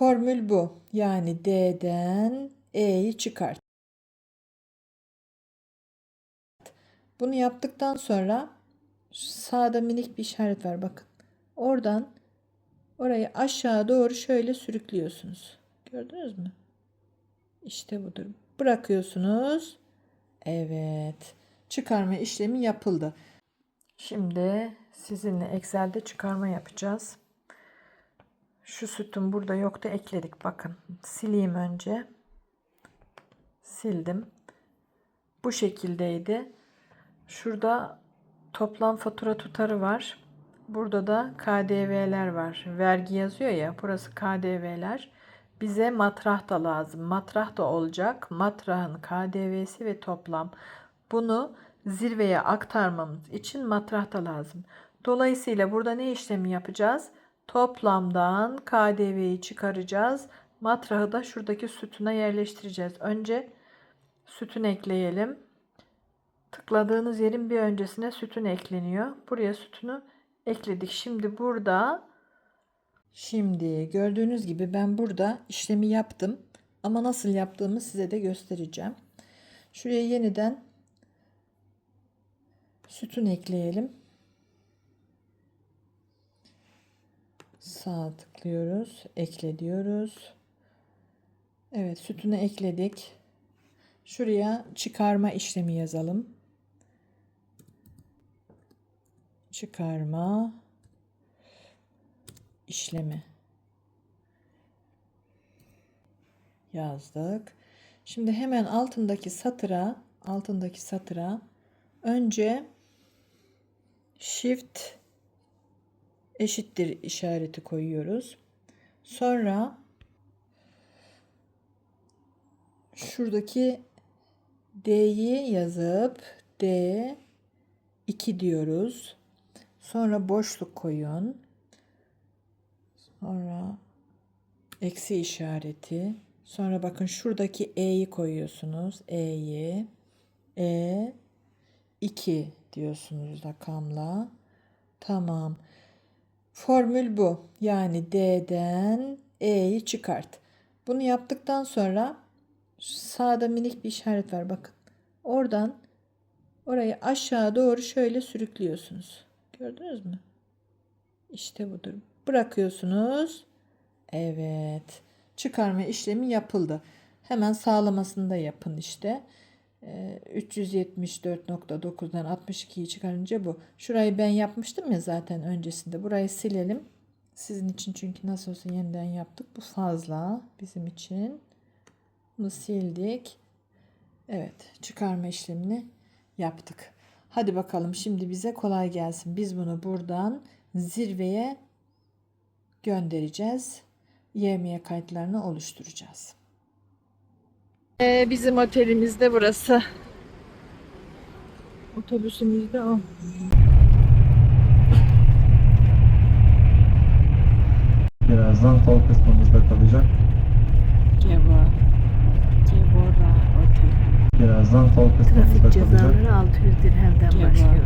Formül bu. Yani D'den E'yi çıkart. Bunu yaptıktan sonra sağda minik bir işaret var bakın. Oradan orayı aşağı doğru şöyle sürüklüyorsunuz. Gördünüz mü? İşte budur. Bırakıyorsunuz. Evet. Çıkarma işlemi yapıldı. Şimdi sizinle Excel'de çıkarma yapacağız. Şu sütun burada yoktu ekledik. Bakın sileyim önce. Sildim. Bu şekildeydi. Şurada toplam fatura tutarı var. Burada da KDV'ler var. Vergi yazıyor ya. Burası KDV'ler. Bize matrah da lazım. Matrah da olacak. Matrahın KDV'si ve toplam. Bunu zirveye aktarmamız için matrah da lazım. Dolayısıyla burada ne işlemi yapacağız? Toplamdan KDV'yi çıkaracağız. Matrahı da şuradaki sütuna yerleştireceğiz. Önce sütün ekleyelim. Tıkladığınız yerin bir öncesine sütun ekleniyor. Buraya sütunu ekledik. Şimdi burada şimdi gördüğünüz gibi ben burada işlemi yaptım. Ama nasıl yaptığımı size de göstereceğim. Şuraya yeniden sütun ekleyelim. Sağ tıklıyoruz. Ekle diyoruz. Evet sütunu ekledik. Şuraya çıkarma işlemi yazalım. Çıkarma işlemi yazdık. Şimdi hemen altındaki satıra altındaki satıra önce shift eşittir işareti koyuyoruz. Sonra şuradaki D'yi yazıp D 2 diyoruz. Sonra boşluk koyun. Sonra eksi işareti. Sonra bakın şuradaki E'yi koyuyorsunuz. E'yi. E 2 diyorsunuz rakamla. Tamam. Formül bu. Yani D'den E'yi çıkart. Bunu yaptıktan sonra sağda minik bir işaret var bakın. Oradan orayı aşağı doğru şöyle sürüklüyorsunuz. Gördünüz mü? İşte budur. Bırakıyorsunuz. Evet. Çıkarma işlemi yapıldı. Hemen sağlamasını da yapın işte. 374.9'dan 62'yi çıkarınca bu. Şurayı ben yapmıştım ya zaten öncesinde. Burayı silelim. Sizin için çünkü nasıl olsa yeniden yaptık. Bu fazla bizim için. Bunu sildik. Evet çıkarma işlemini yaptık. Hadi bakalım şimdi bize kolay gelsin. Biz bunu buradan zirveye göndereceğiz. YM'ye kayıtlarını oluşturacağız. Ee, bizim otelimizde burası. Otobüsümüzde o. Birazdan sol kısmımızda kalacak. Geva. Gevora Otel. Birazdan sol kısmımızda Trafik kalacak. cezaları 600 dirhemden Ceva. başlıyor.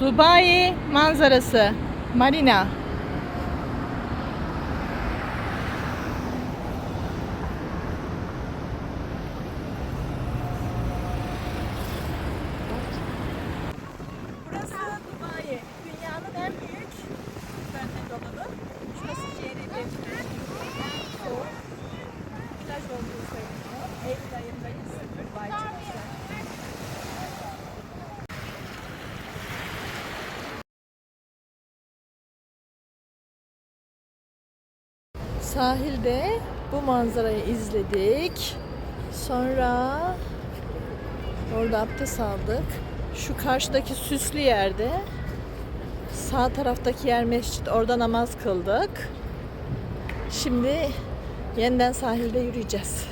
Dubai manzarası. Marina. Burası Sahilde bu manzarayı izledik. Sonra orada abdest aldık. Şu karşıdaki süslü yerde sağ taraftaki yer mescit. Orada namaz kıldık. Şimdi yeniden sahilde yürüyeceğiz.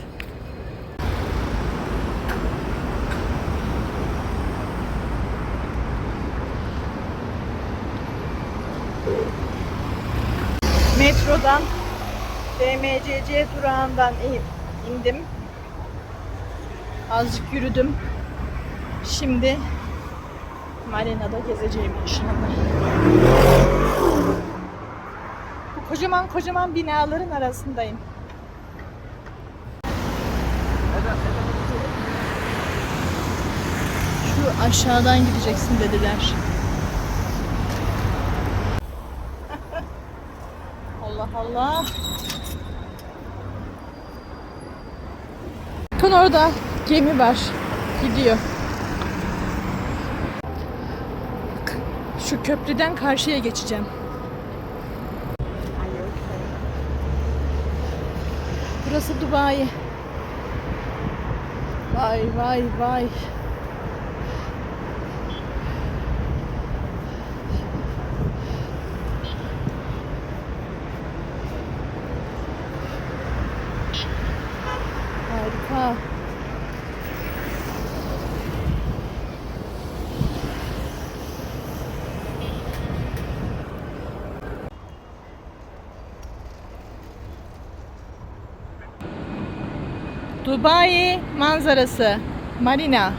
Metrodan DMCC durağından in- indim. Azıcık yürüdüm. Şimdi Marina'da gezeceğim inşallah. Bu kocaman kocaman binaların arasındayım. Şu aşağıdan gideceksin dediler. Allah Allah. Bakın orada gemi var. Gidiyor. Şu köprüden karşıya geçeceğim. Burası Dubai. Vay vay vay. Dubai manzarası. Marina.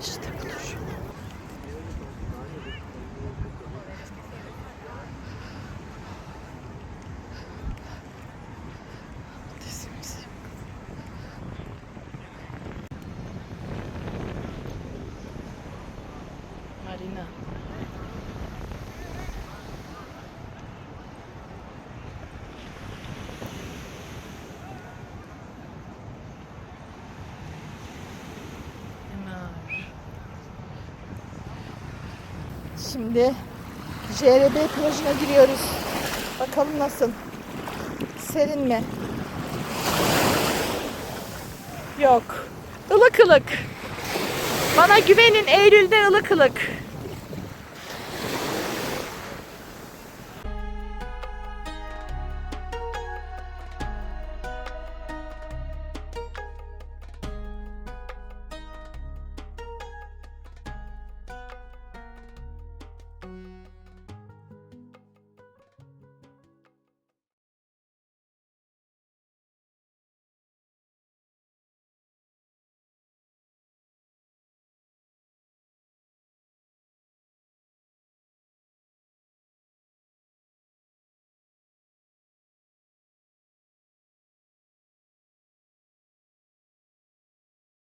İşte budur. Dizimiz. Marina. Emer. Şimdi JRB plajına giriyoruz. Bakalım nasıl? Serin mi? Yok. Ilık ılık. Bana güvenin Eylül'de ılık ılık.